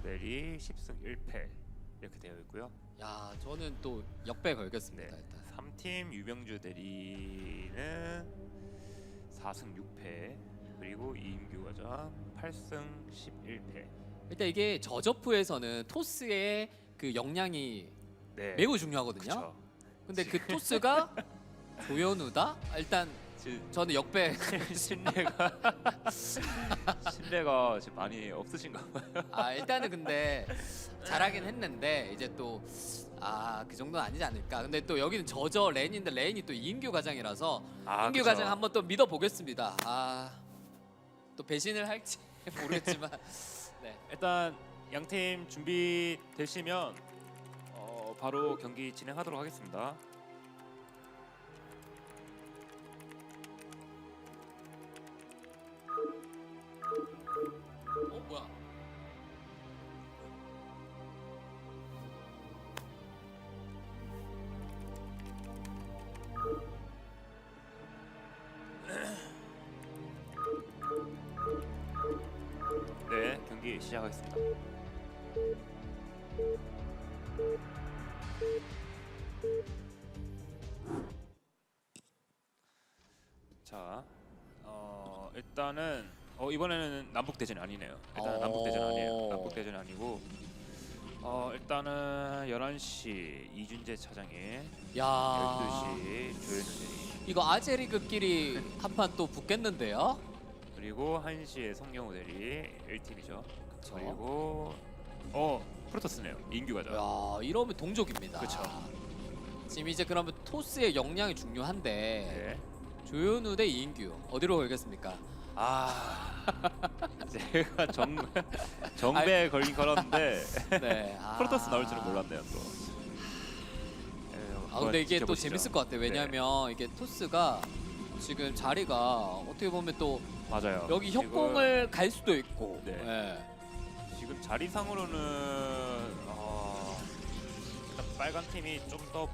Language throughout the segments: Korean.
모델이 10승 1패 이렇게 되어 있고요. 야 저는 또 역배 걸겠습니다 네. 일단. 3팀 유병주 대리는 4승 6패 그리고 이인규 과장 8승 11패. 일단 이게 저저프에서는 토스의 그 역량이 네. 매우 중요하거든요. 그쵸. 근데 그 토스가 조현우다? 일단 지금 저는 역배. 신뢰가 신뢰가 지금 많이 없으신가 봐요. 아 일단은 근데 잘하긴 했는데 이제 또 아 그 정도는 아니지 않을까. 근데 또 여기는 저저 렌인데 렌이 또 이인규 과장이라서 아, 이인규 그쵸. 과장 한번 또 믿어 보겠습니다. 아 또 배신을 할지 모르겠지만 네. 일단 양팀 준비 되시면 어, 바로 경기 진행하도록 하겠습니다. 시작하겠습니다. 자, 어, 일단은 어, 이번에는 남북 대전이 아니네요. 일단 은 남북 대전 아니에요. 어. 남북 대전이 아니고 어, 일단은 11시 이준재 차장의 야 12시 조현우 이거 아재리그끼리 한 판 또 붙겠는데요? 그리고 1시에 성경호 대리 1팀이죠. 그쵸. 그리고 어 프로토스네요. 인규 가자. 야 이러면 동족입니다. 그쵸. 지금 이제 그러면 토스의 역량이 중요한데 네. 조현우 대 이인규 어디로 걸겠습니까? 아 제가 정 정배 걸긴 걸었는데 네. 아. 프로토스 나올 줄은 몰랐네요 또. 예, 아 한번 근데 이게 또 지켜보시죠. 재밌을 것 같아요. 왜냐하면 이게 토스가 지금 자리가 어떻게 보면 또 네, 맞아요. 여기 협공을 갈 수도 있고. 네. 예. 지금 자리상으로는 어, 일단 빨간 팀이 좀 더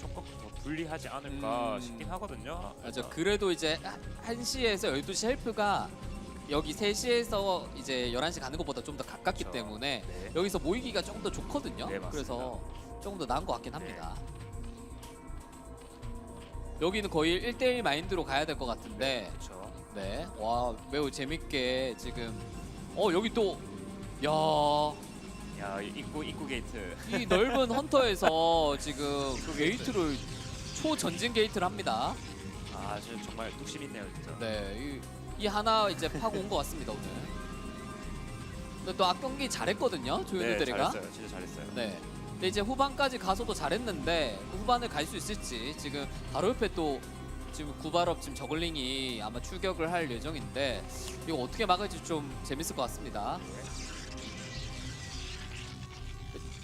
조금 더 불리하지 않을까 음. 싶긴 하거든요. 맞아. 일단. 그래도 이제 1시에서 12시 헬프가 여기 3시에서 이제 11시 가는 것보다 좀 더 가깝기 그쵸. 때문에 네. 여기서 모이기가 조금 더 좋거든요. 네, 맞습니다. 그래서 조금 더 나은 것 같긴 합니다. 네. 여기는 거의 1대1 마인드로 가야 될 것 같은데 그렇죠. 네. 와, 매우 재밌게 지금 어, 여기 또 야, 입구 입구 게이트. 이 넓은 헌터에서 지금 게이트를 초전진 게이트를 합니다. 아 지금 정말 뚝심 있네요 진짜. 네, 이, 이 하나 이제 파고 온 것 같습니다 오늘. 근데 또 앞경기 잘했거든요 조현우들이가. 잘했어요. 진짜 잘했어요. 네. 근데 이제 후반까지 가서도 잘했는데 후반을 갈 수 있을지 지금 바로 옆에 또 지금 구발업 지금 저글링이 아마 출격을 할 예정인데 이거 어떻게 막을지 좀 재밌을 것 같습니다.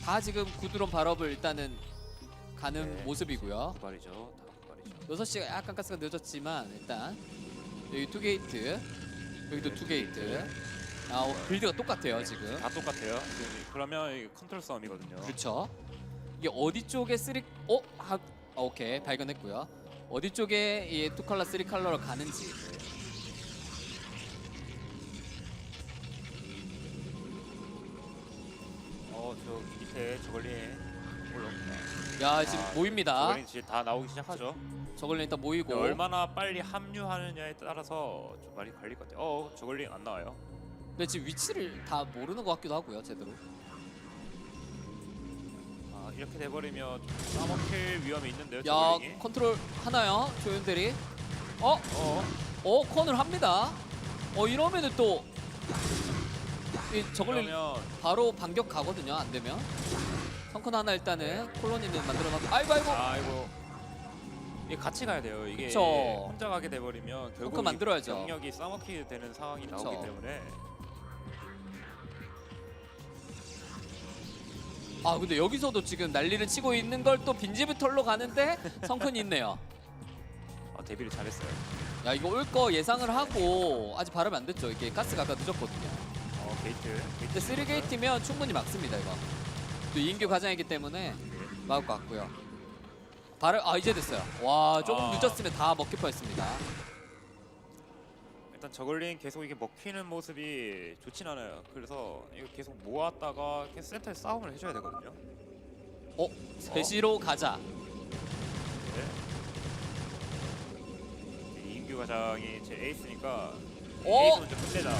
다 지금 구드론 발업을 일단은 가는 네. 모습이고요. 구발이죠. 다 구발이죠. 6시가 약간 가스가 늦었지만 일단 여기 투게이트 여기도 네, 투게이트 아 어, 빌드가 똑같아요 지금 다 똑같아요. 그러면 이게 컨트롤 싸움이거든요. 그렇죠 이게 어디 쪽에 쓰리 어? 하... 아, 오케이 발견했고요 어디 쪽에 이 투컬러 쓰리 컬러로 가는지 밑에 올라옵니다. 야 지금 아, 모입니다 저걸링 이제 다 나오기 시작하죠. 저걸링 일단 모이고 근데 얼마나 빨리 합류하느냐에 따라서 좀 많이 갈릴 것 같아요. 어 저걸링 안 나와요. 근데 지금 위치를 다 모르는 것 같기도 하고요 제대로 아 이렇게 돼버리면 좀 싸먹힐 위험이 있는데요. 야 저걸링이. 컨트롤 하나요 조현들이 어? 어 어 컨을 합니다 어 이러면은 또 이 저걸링 그러면 바로 반격 가거든요. 안 되면 성큰 하나 일단은 콜로니는 만들어놨고 아이고 아이고 아이고 이게 같이 가야 돼요. 이게 그쵸. 혼자 가게 돼버리면 결국 만들어야죠. 경력이 싸먹히게 되는 상황이 그쵸. 나오기 때문에 아 근데 여기서도 지금 난리를 치고 있는 걸 또 빈집을 털러 가는데 성큰이 있네요. 아, 데뷔를 잘했어요. 야 이거 올 거 예상을 하고 아직 발음이 안 됐죠. 이게 가스가 아까 늦었거든요. 어 게이트. 게이트 근데 3게이트면 충분히 막습니다 이거. 또 이인규 과장이기 때문에 막을 것 같고요. 발음 아 이제 됐어요. 와 조금 아. 늦었으면 다 먹힐 뻔했습니다. 일단 저글링 계속 이게 먹히는 모습이 좋진 않아요. 그래서 이거 계속 모았다가 계속 센터에 싸움을 해줘야 되거든요. 어? 세시로 가자. 네. 이 인규 과장이 제 에이스니까 어? 에이스 먼저 끝내자.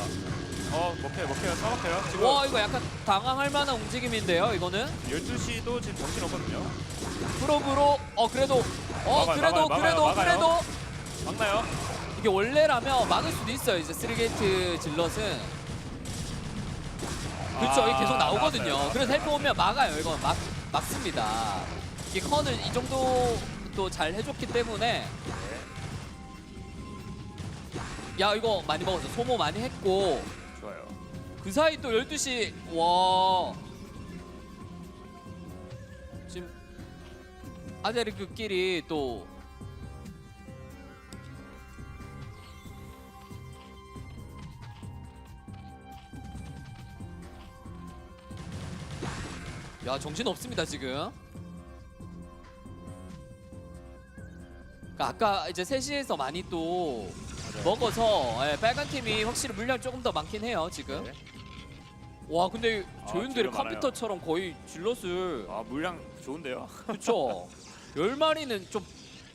어 먹혀요 먹혀요 싸먹혀요 지금 와 이거 약간 당황할 만한 움직임인데요 이거는 12시도 지금 정신 없거든요. 프로브로 어 그래도 어 막아요, 그래도 막아요, 그래도 막아요, 그래도 막아요. 막나요? 이게 원래라면 막을 수도 있어요 이제 쓰리게이트 질럿은 그렇죠 이게 계속 나오거든요 아, 나왔어요. 그래서 헬프 오면 막아요 이거 막 막습니다 이게 컨을 이 정도 또 잘 해줬기 때문에 네, 야 이거 많이 먹었어 소모 많이 했고 좋아요. 그 사이 또 12시 와 지금 아제리크끼리 또 야, 정신 없습니다, 지금. 그러니까 아까 이제 3시에서 많이 또. 먹어서 예, 빨간 팀이 확실히 물량이 조금 더 많긴 해요, 지금. 네. 와 근데 아, 조윤들이 많아요. 컴퓨터처럼 거의 질럿을 아 물량 좋은데요? 그쵸 열 마리는 좀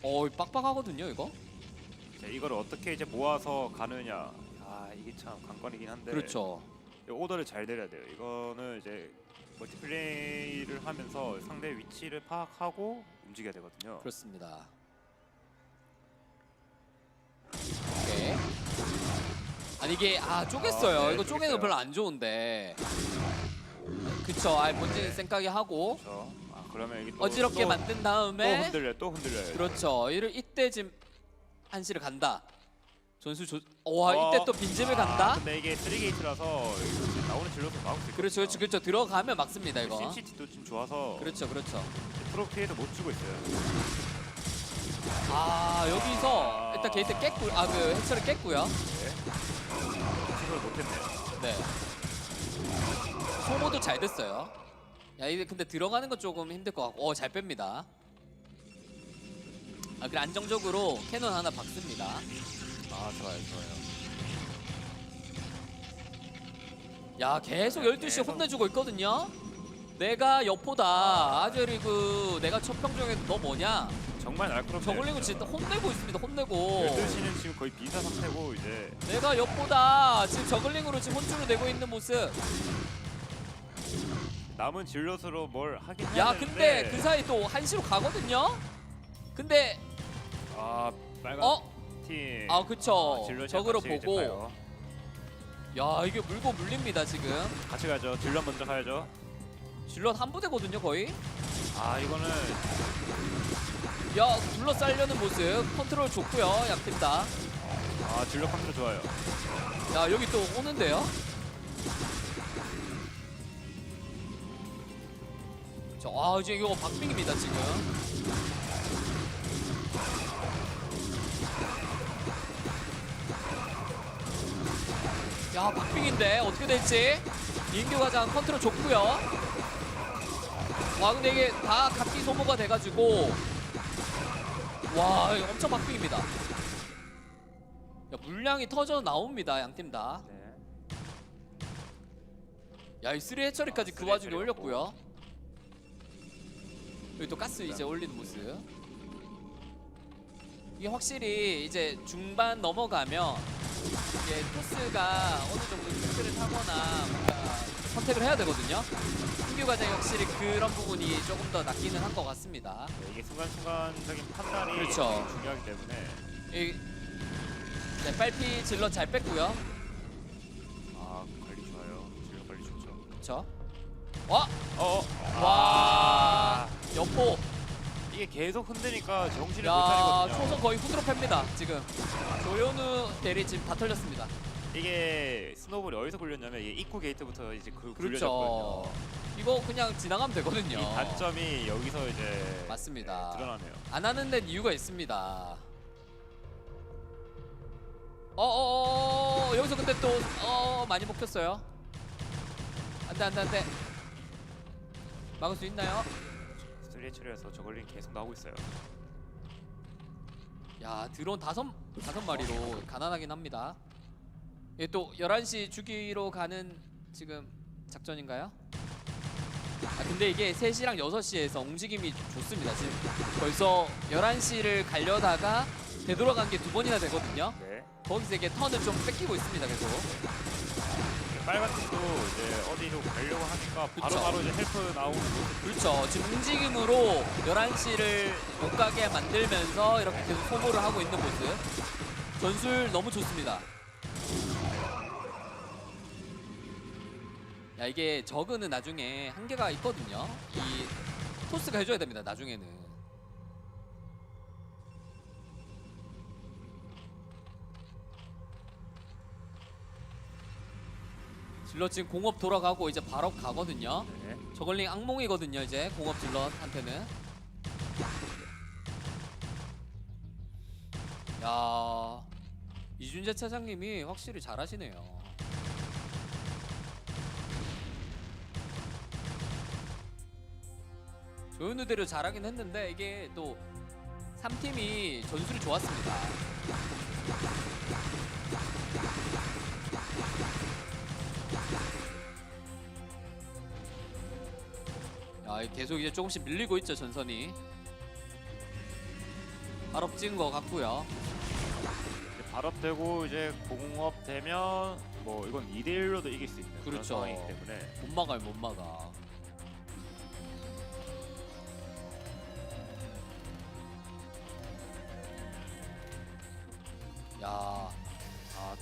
어, 빡빡하거든요 이거 자, 이거를 어떻게 이제 모아서 가느냐. 아 이게 참 관건이긴 한데. 그렇죠 이 오더를 잘 내려야 돼요. 이거는 이제 멀티플레이를 하면서 상대 위치를 파악하고 움직여야 되거든요. 그렇습니다 아니 이게 아 쪼갰어요 아, 네, 이거 쪼개는 쪼갰어요. 별로 안 좋은데 그쵸 아 본진 네. 생각이 하고 그렇죠. 아 그러면 이게 또, 어지럽게 또, 만든 또 다음에 흔들려, 또 흔들려요. 그렇죠 이를 이때 지금 한시를 간다 전수 조... 와 이때 또 빈집을 아, 간다 근데 이게 3게이트라서 나오는 수 있거든요. 그렇죠 그렇죠 그렇죠 들어가면 막습니다 이거 심시티도 지금 좋아서 그렇죠 그렇죠 프로 피해도 못 주고 있어요. 아 여기서 일단 게이트 깼고 아그 해처를 깼고요. 취소를 못했네요. 네. 소모도 잘 됐어요. 야 이게 근데 들어가는 건 조금 힘들 것 같고, 어 잘 뺍니다. 아 그래 안정적으로 캐논 하나 박습니다. 아 좋아요 좋아요. 야 계속 12시 계속. 혼내주고 있거든요. 내가 여포다 아재리그 내가 첫 평정에 너 뭐냐 정말 날카롭네요. 저글링은 진짜 혼내고 있습니다 혼내고 12시는 지금 거의 비사 상태고 이제 내가 역보다 지금 저글링으로 지금 혼쭐을 내고 있는 모습. 남은 질럿으로 뭘 하긴 해야 야, 되는데 근데 그 사이 또 한시로 가거든요. 근데 아 빨간 어, 팀 아 그쵸. 질럿이 같이 이제 보고. 가요. 야 이게 물고 물립니다 지금. 같이 가죠. 질럿 먼저 가야죠. 질럿 한 부대거든요 거의. 아 이거는 야 둘러싸려는 모습. 컨트롤 좋고요 양팀 다. 아 질럿 컨트롤 좋아요. 야 여기 또 오는데요. 저, 아 이제 이거 박빙입니다 지금. 야 박빙인데 어떻게 될지 인규 과장 컨트롤 좋고요. 와 근데 이게 다 각기 소모가 돼가지고 와 이거 엄청 박빙입니다. 야, 물량이 터져 나옵니다 양 팀 다. 네. 야이 쓰리 해처리까지 아, 그 쓰리 와중에 해처리 올렸고요. 여기 또 가스 이제 올리는 모습. 이게 확실히 이제 중반 넘어가면 이게 토스가 어느 정도 스를 타거나 뭔가 선택을 해야 되거든요. 신규 과정이 확실히 그런 부분이 조금 더 낫기는 한 것 같습니다. 네, 이게 순간순간적인 판단이 그렇죠. 중요하기 때문에 이 네, 빨피 질러 잘 뺐고요. 아 관리 좋아요. 질럿 관리 좋죠. 그렇죠. 와, 어, 어. 와, 아, 여포. 이게 계속 흔드니까 정신을 못 야, 차리거든요. 초선 거의 후드로 팹니다. 지금 조현우 대리 지금 다 털렸습니다. 이게 스노볼이 어디서 굴렸냐면 이게 입구 게이트부터 이제 그. 굴려졌거든요. 이거 그냥 지나가면 되거든요. 이 단점이 여기서 이제 맞습니다. 네, 드러나네요. 안 하는 데는 이유가 있습니다. 어어어 여기서 근데 또어 많이 먹혔어요. 안돼 안돼 안돼. 막을 수 있나요? 스트레치에서 저걸링 계속 나오고 있어요. 야 드론 다섯 다섯 마리로 가난하긴 합니다. 이게 또 11시 주기로 가는 지금 작전인가요? 아 근데 이게 3시랑 6시에서 움직임이 좋습니다. 지금 벌써 11시를 가려다가 되돌아간 게 두 번이나 되거든요. 네. 거기서 이게 턴을 좀 뺏기고 있습니다. 계속. 빨간 팀도 이제 어디로 가려고 하니까. 바로바로 이제 헬프 나오는 모습. 그렇죠. 지금 움직임으로 11시를 못 가게 만들면서 이렇게 계속 소모를 하고 있는 모습. 전술 너무 좋습니다. 야 이게 저그는 나중에 한계가 있거든요. 이 토스가 해줘야 됩니다. 나중에는. 질러 지금 공업 돌아가고 이제 바로 가거든요. 네. 저걸링 악몽이거든요 이제 공업 질럿한테는 야 이준재 차장님이 확실히 잘하시네요 조현 우대로 잘하긴 했는데 이게 또 3팀이 전술이 좋았습니다 야, 이 계속 이제 조금씩 밀리고 있죠 전선이. 발업 찍은 것 같고요. 발업되고 이제 공업 되면 뭐 이건 2대 1로도 이길 수 있는 그렇죠. 상황이기 때문에 못 막아요, 못 막아.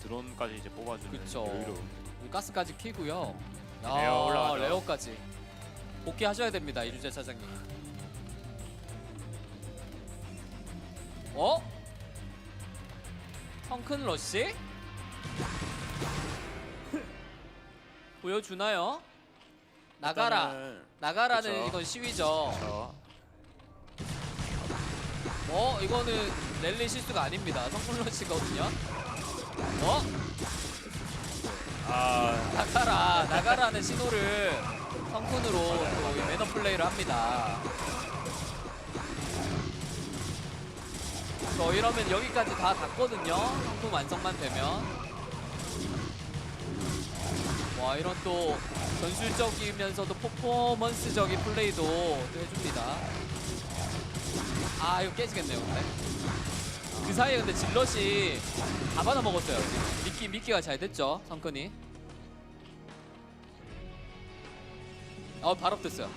드론까지 이제 뽑아주는 그쵸. 여유로움. 우리 가스까지 키고요. 야, 레어 올라가죠. 레어까지 복귀하셔야 됩니다, 이주재 차장님. 어? 성큰 러시? 보여주나요? 나가라. 일단은 나가라는 그쵸. 이건 시위죠. 저 어, 이거는 랠리 실수가 아닙니다. 성큰 러시거든요. 어? 아 나가라 나가라는 신호를 성큰으로 또이 매너 플레이를 합니다. 저 이러면 여기까지 다 닿거든요. 상품 완성만 되면. 와 이런 또 전술적이면서도 퍼포먼스적인 플레이도 또 해줍니다. 아 이거 깨지겠네요 근데. 그 사이에 근데 질럿이 다 받아 먹었어요. 지금. 미끼 미끼가 잘 됐죠 성큰이. 어 발업 됐어요.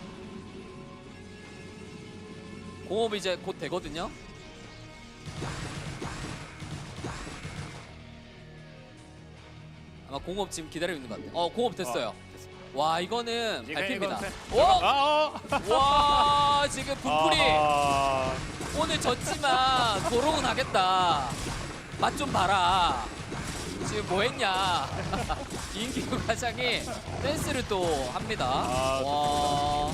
공업 이제 곧 되거든요. 아마 공업 지금 기다리고 있는 것 같아요. 어 공업 됐어요. 와 이거는 이제 밟힙니다. 이건 오! 아, 어. 와 지금 분풀이 아, 오늘 졌지만 도롱은 하겠다. 맛 좀 봐라. 지금 뭐 했냐. 이인기구 과장이 댄스를 또 합니다. 아, 와.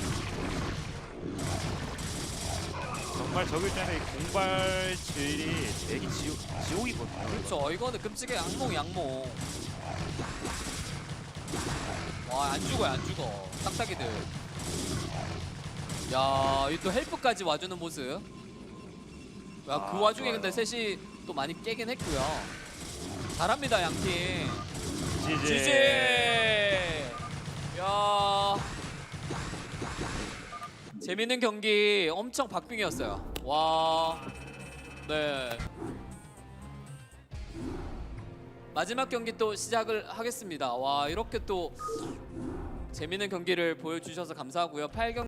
정말 적을 때는 이 공발질이 되게 지옥, 지옥이거든요. 그렇죠. 이거는 끔찍해. 악몽이 악몽. 와, 안 죽어요, 안 죽어. 딱딱이들. 야, 이 또 헬프까지 와주는 모습. 야, 그 아, 와중에 좋아요. 근데 셋이 또 많이 깨긴 했고요. 잘합니다, 양팀. 지지. 지지. 야. 재밌는 경기 엄청 박빙이었어요. 와. 네. 마지막 경기 또 시작을 하겠습니다. 와, 이렇게 또 재밌는 경기를 보여주셔서 감사하고요. 8경